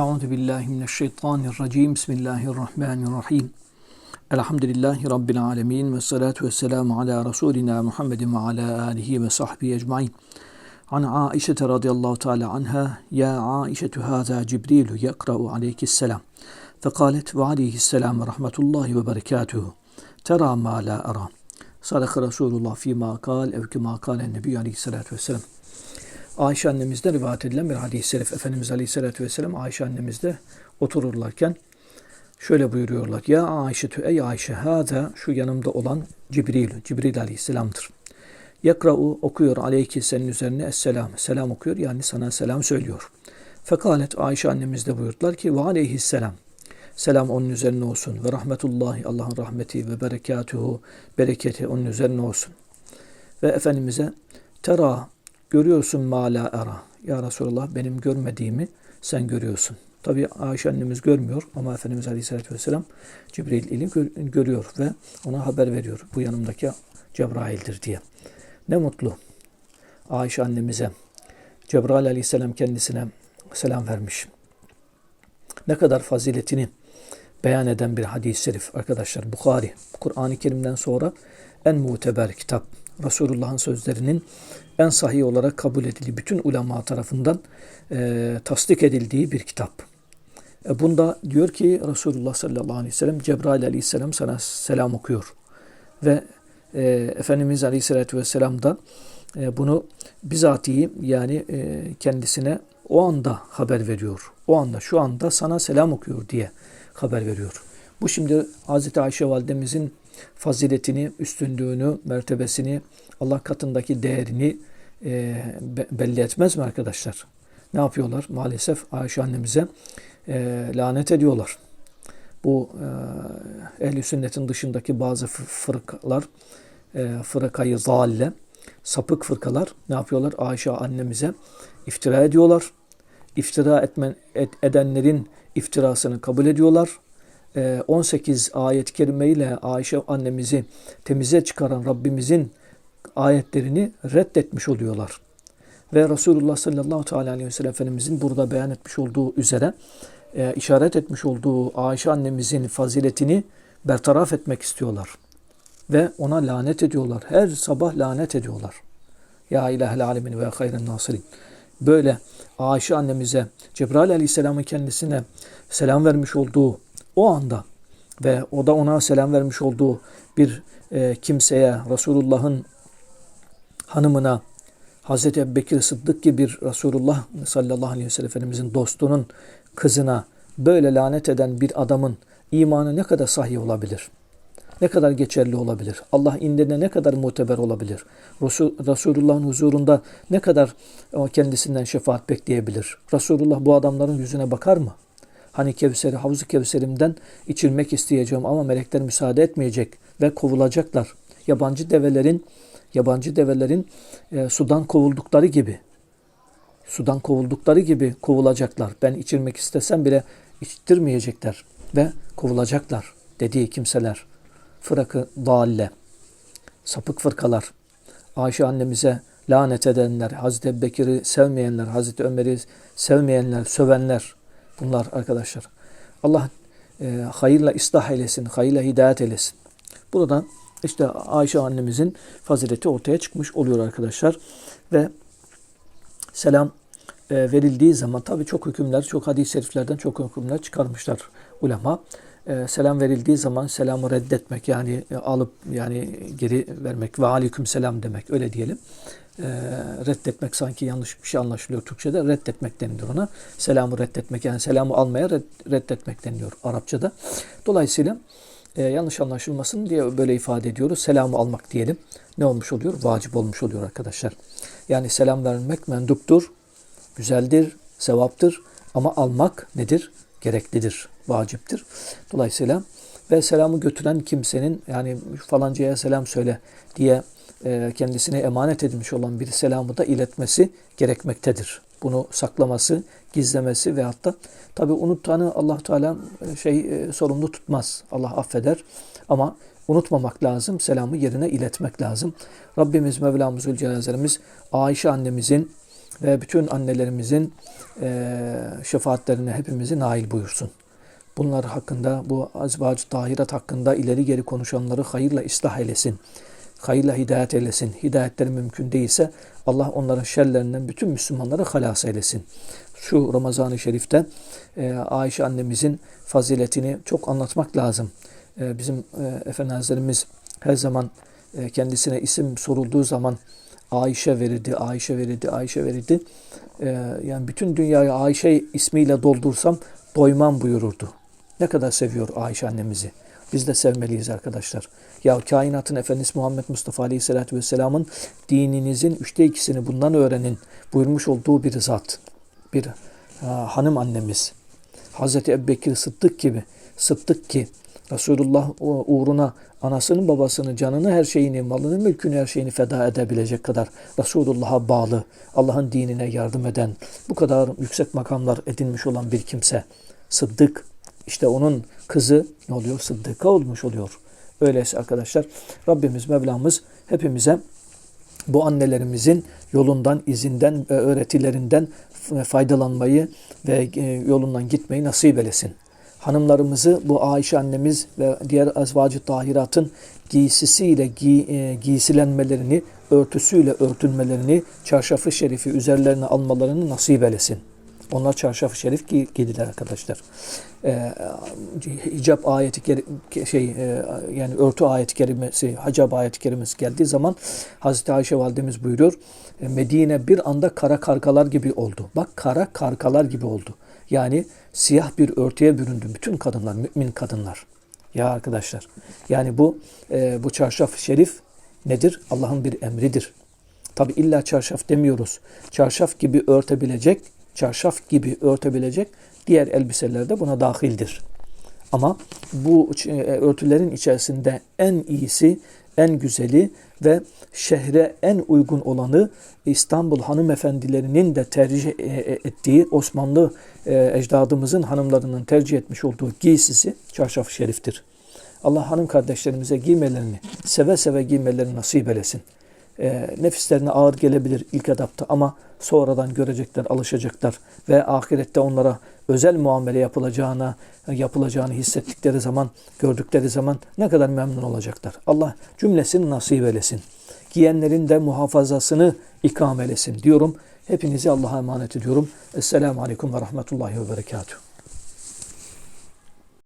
أعوذ بالله من الشيطان الرجيم. بسم الله الرحمن الرحيم. الحمد لله رب العالمين والصلاة والسلام على رسولنا محمد وعلى آله وصحبه أجمعين. عن عائشة رضي الله تعالى عنها يا عائشة هذا جبريل يقرأ عليك السلام. فقالت وعليه السلام ورحمة الله وبركاته. ترى ما لا أرى. صدق رسول الله فيما قال أو كما قال النبي عليه الصلاة والسلام. Ayşe annemizden rivayet edilen bir hadis-i şerif. Efendimiz Aleyhisselatü Vesselam Ayşe annemizde otururlarken şöyle buyuruyorlar. Ya Ayşe ey Ayşe hâzâ şu yanımda olan Cibril, Cibril Aleyhisselam'dır. Yakra'u okuyor aleyki senin üzerine esselam. Selam okuyor yani sana selam söylüyor. Fekalet Ayşe annemiz de buyurdular ki ve aleyhisselam. Selam onun üzerine olsun. Ve rahmetullahi Allah'ın rahmeti ve berekatuhu bereketi onun üzerine olsun. Ve Efendimiz'e tera görüyorsun ma la era. Ya Resulallah benim görmediğimi sen görüyorsun. Tabi Ayşe annemiz görmüyor ama Efendimiz Aleyhisselatü Vesselam Cibril ili görüyor ve ona haber veriyor. Bu yanımdaki Cebrail'dir diye. Ne mutlu Ayşe annemize. Cebrail Aleyhisselam kendisine selam vermiş. Ne kadar faziletini beyan eden bir hadis-i şerif arkadaşlar. Bukhari, Kur'an-ı Kerim'den sonra en muteber kitap. Resulullah'ın sözlerinin en sahih olarak kabul edildiği, bütün ulema tarafından e, tasdik edildiği bir kitap. E, bunda diyor ki Resulullah sallallahu aleyhi ve sellem Cebrail aleyhisselam sana selam okuyor. Ve e, Efendimiz aleyhissalatü vesselam da e, bunu bizatihi yani e, kendisine o anda haber veriyor. O anda şu anda sana selam okuyor diye haber veriyor. Bu şimdi Hazreti Ayşe validemizin faziletini, üstünlüğünü, mertebesini, Allah katındaki değerini e, belli etmez mi arkadaşlar? Ne yapıyorlar? Maalesef Ayşe annemize e, lanet ediyorlar. Bu e, ehli sünnetin dışındaki bazı fırkalar, e, fırkayı zalle, sapık fırkalar ne yapıyorlar? Ayşe annemize iftira ediyorlar. İftira etmen, et, edenlerin iftirasını kabul ediyorlar. 18 ayet-i kerime ile Ayşe annemizi temize çıkaran Rabbimizin ayetlerini reddetmiş oluyorlar. Ve Resulullah sallallahu aleyhi ve sellem Efendimizin burada beyan etmiş olduğu üzere e, işaret etmiş olduğu Ayşe annemizin faziletini bertaraf etmek istiyorlar. Ve ona lanet ediyorlar. Her sabah lanet ediyorlar. Ya ilahel alemin ve hayren nasirin. Böyle Ayşe annemize Cebrail aleyhisselamın kendisine selam vermiş olduğu o anda ve o da ona selam vermiş olduğu bir e, kimseye Resulullah'ın hanımına Hazreti Ebubekir Sıddık gibi bir Resulullah sallallahu aleyhi ve sellem Efendimizin dostunun kızına böyle lanet eden bir adamın imanı ne kadar sahih olabilir? Ne kadar geçerli olabilir? Allah indine ne kadar muteber olabilir? Resul, Resulullah'ın huzurunda ne kadar kendisinden şefaat bekleyebilir? Resulullah bu adamların yüzüne bakar mı? Hani Kevser'i, Havzu Kevser'imden içilmek isteyeceğim ama melekler müsaade etmeyecek ve kovulacaklar. Yabancı develerin yabancı develerin e, sudan kovuldukları gibi sudan kovuldukları gibi kovulacaklar. Ben içirmek istesem bile içtirmeyecekler ve kovulacaklar dediği kimseler. Fırakı dalle, sapık fırkalar, Ayşe annemize lanet edenler, Hazreti Bekir'i sevmeyenler, Hazreti Ömer'i sevmeyenler, sövenler bunlar arkadaşlar. Allah e, hayırla ıslah eylesin, hayırla hidayet eylesin. Buradan işte Ayşe annemizin fazileti ortaya çıkmış oluyor arkadaşlar. Ve selam e, verildiği zaman tabi çok hükümler, çok hadis-i şeriflerden çok hükümler çıkarmışlar ulema. E, selam verildiği zaman selamı reddetmek yani e, alıp yani geri vermek ve aleyküm selam demek öyle diyelim. E, reddetmek sanki yanlış bir şey anlaşılıyor Türkçe'de. Reddetmek denilir ona. Selamı reddetmek yani selamı almaya reddetmek deniliyor Arapçada. Dolayısıyla e, yanlış anlaşılmasın diye böyle ifade ediyoruz. Selamı almak diyelim. Ne olmuş oluyor? Vacip olmuş oluyor arkadaşlar. Yani selam vermek menduptur, güzeldir, sevaptır ama almak nedir? Gereklidir, vaciptir. Dolayısıyla ve selamı götüren kimsenin yani falancaya selam söyle diye kendisine emanet edilmiş olan bir selamı da iletmesi gerekmektedir. Bunu saklaması, gizlemesi ve hatta tabi unutanı Allah Teala e, şey e, sorumlu tutmaz. Allah affeder ama unutmamak lazım. Selamı yerine iletmek lazım. Rabbimiz Mevlamız Zülcelal'imiz Ayşe annemizin ve bütün annelerimizin e, şefaatlerine hepimizi nail buyursun. Bunlar hakkında, bu azvacı tahirat hakkında ileri geri konuşanları hayırla ıslah eylesin. Hayırla hidayet eylesin. Hidayetleri mümkün değilse Allah onların şerlerinden bütün Müslümanları halas eylesin. Şu Ramazan-ı Şerif'te e, Ayşe annemizin faziletini çok anlatmak lazım. E, bizim e, Efendi Hazretlerimiz her zaman e, kendisine isim sorulduğu zaman Ayşe verirdi, Ayşe verirdi, Ayşe verirdi. E, yani bütün dünyayı Ayşe ismiyle doldursam doymam buyururdu. Ne kadar seviyor Ayşe annemizi. Biz de sevmeliyiz arkadaşlar. Ya kainatın Efendisi Muhammed Mustafa Aleyhisselatü Vesselam'ın dininizin üçte ikisini bundan öğrenin buyurmuş olduğu bir zat. Bir ha, hanım annemiz. Hazreti Ebubekir Sıddık gibi. Sıddık ki Resulullah uğruna anasının babasını, canını, her şeyini, malını, mülkünü, her şeyini feda edebilecek kadar Resulullah'a bağlı, Allah'ın dinine yardım eden, bu kadar yüksek makamlar edinmiş olan bir kimse. Sıddık, işte onun kızı ne oluyor? Sıddıka olmuş oluyor. Öyleyse arkadaşlar Rabbimiz Mevlamız hepimize bu annelerimizin yolundan, izinden ve öğretilerinden faydalanmayı ve yolundan gitmeyi nasip eylesin. Hanımlarımızı bu Ayşe annemiz ve diğer azvacı tahiratın giysisiyle giy, e, giysilenmelerini, örtüsüyle örtünmelerini, çarşafı şerifi üzerlerine almalarını nasip eylesin. Onlar çarşaf-ı şerif giy giydiler arkadaşlar. Ee, hicap ayeti şey e, yani örtü ayeti kerimesi, hacab ayeti kerimesi geldiği zaman Hazreti Ayşe validemiz buyuruyor. E, Medine bir anda kara kargalar gibi oldu. Bak kara kargalar gibi oldu. Yani siyah bir örtüye büründü bütün kadınlar, mümin kadınlar. Ya arkadaşlar, yani bu e, bu çarşaf şerif nedir? Allah'ın bir emridir. Tabi illa çarşaf demiyoruz. Çarşaf gibi örtebilecek çarşaf gibi örtebilecek diğer elbiseler de buna dahildir. Ama bu e, örtülerin içerisinde en iyisi, en güzeli ve şehre en uygun olanı İstanbul hanımefendilerinin de tercih e, e, ettiği Osmanlı ecdadımızın hanımlarının tercih etmiş olduğu giysisi çarşaf şeriftir. Allah hanım kardeşlerimize giymelerini, seve seve giymelerini nasip eylesin e, nefislerine ağır gelebilir ilk etapta ama sonradan görecekler, alışacaklar ve ahirette onlara özel muamele yapılacağına yapılacağını hissettikleri zaman, gördükleri zaman ne kadar memnun olacaklar. Allah cümlesini nasip eylesin. Giyenlerin de muhafazasını ikam eylesin diyorum. Hepinizi Allah'a emanet ediyorum. Esselamu Aleyküm ve Rahmetullahi ve Berekatuhu.